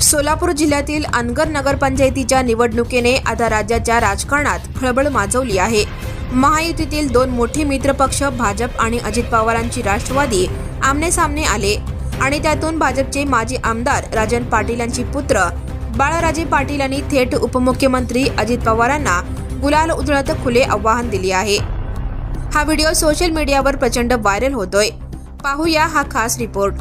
सोलापूर जिल्ह्यातील अनगर नगरपंचायतीच्या निवडणुकीने आता राज्याच्या राजकारणात खळबळ माजवली आहे. महायुतीतील दोन मोठे मित्रपक्ष भाजप आणि अजित पवारांची राष्ट्रवादी आमने सामने आले. आणि त्यातून भाजपचे माजी आमदार राजन पाटील यांची पुत्र बाळाराजे पाटील यांनी थेट उपमुख्यमंत्री अजित पवारांना गुलाल उधळत खुले आव्हान दिले आहे. हा व्हिडिओ सोशल मीडियावर प्रचंड व्हायरल होतोय. पाहूया हा खास रिपोर्ट.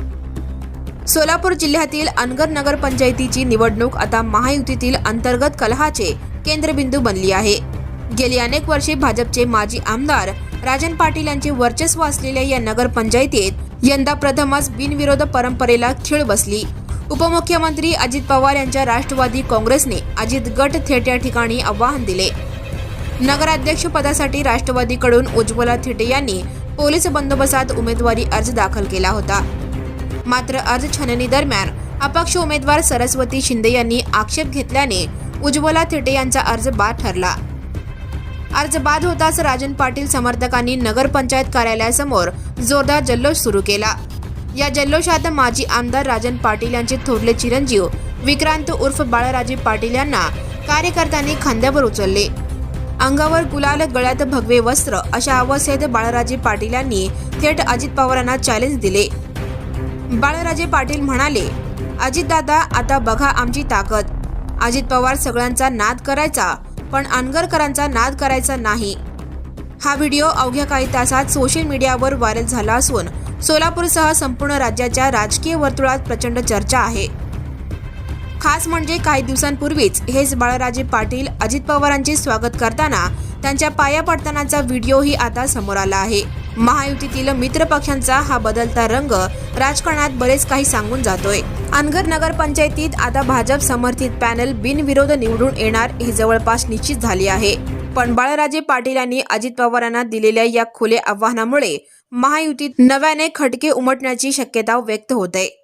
सोलापूर जिल्ह्यातील अनगर नगरपंचायतीची निवडणूक आता महायुतीतील अंतर्गत कलहाचे केंद्रबिंदू बनली आहे. गेली अनेक वर्षे भाजपचे माजी आमदार राजन पाटील यांचे वर्चस्व असलेल्या या नगरपंचायतीत यंदा प्रथमच बिनविरोध परंपरेला खीळ बसली. उपमुख्यमंत्री अजित पवार यांच्या राष्ट्रवादी काँग्रेसने अजित गट थेट या ठिकाणी आव्हान दिले. नगराध्यक्ष पदासाठी राष्ट्रवादीकडून उज्ज्वला थिटे यांनी पोलीस बंदोबस्तात उमेदवारी अर्ज दाखल केला होता. मात्र अर्ज छाननी दरम्यान अपक्ष उमेदवार सरस्वती शिंदे यांनी आक्षेप घेतल्याने उज्ज्वला थिटे यांचा अर्ज बाद ठरला. अर्ज बाद होताच राजन पाटील समर्थकांनी नगरपंचायत कार्यालयासमोर जोरदार जल्लोष सुरू केला. या जल्लोषात माजी आमदार राजन पाटील यांचे थोरले चिरंजीव विक्रांत उर्फ बाळराजे पाटील यांना कार्यकर्त्यांनी खांद्यावर उचलले. अंगावर गुलाल गळ्यात भगवे वस्त्र अशा अवस्थेत बाळराजे पाटील यांनी थेट अजित पवारांना चॅलेंज दिले. बाळराजे पाटील म्हणाले अजितदादा आता बघा आमची ताकद. अजित पवार सगळ्यांचा नाद करायचा. पण आनगरकरांचा नाद करायचा नाही. हा व्हिडिओ अवघ्या काही तासात सोशल मीडियावर व्हायरल झाला असून सोलापूरसह संपूर्ण राज्याच्या राजकीय वर्तुळात प्रचंड चर्चा आहे. खास म्हणजे काही दिवसांपूर्वीच हेच बाळराजे पाटील अजित पवारांचे स्वागत करताना त्यांच्या पाया पडतानाचा व्हिडिओही आता समोर आला आहे. महायुतीतील मित्र पक्षांचा हा बदलता रंग राजकारणात बरेच काही सांगून जातोय. अनगर नगरपंचायतीत आता भाजप समर्थित पॅनल बिनविरोध निवडून येणार ही जवळपास निश्चित झाली आहे. पण बाळराजे पाटील यांनी अजित पवारांना दिलेल्या या खुले आव्हानामुळे महायुतीत नव्याने खटके उमटण्याची शक्यता व्यक्त होते.